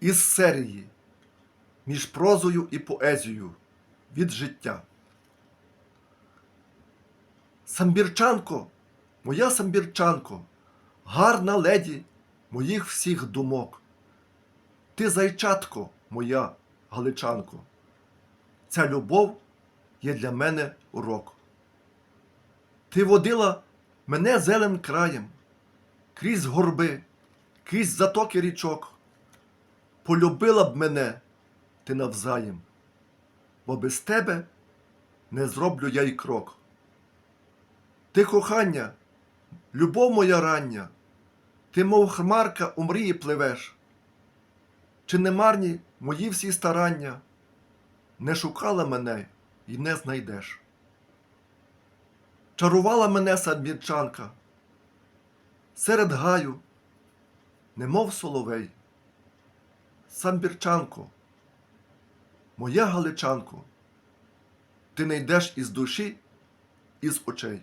із серії між прозою і поезією від життя. Самбірчанко, моя самбірчанко, гарна леді моїх всіх думок. Ти зайчатко, моя галичанко. Ця любов є для мене урок. Ти водила мене зелен краєм, крізь горби, крізь затоки річок. Полюбила б мене ти навзаєм, бо без тебе не зроблю я й крок. Ти кохання, любов моя рання, ти, мов хмарка, у мрії пливеш. Чи не марні мої всі старання? Не шукала мене й не знайдеш. Чарувала мене садмірчанка, серед гаю, немов соловей. Самбірчанко, моя галичанко, ти не йдеш із душі, із очей.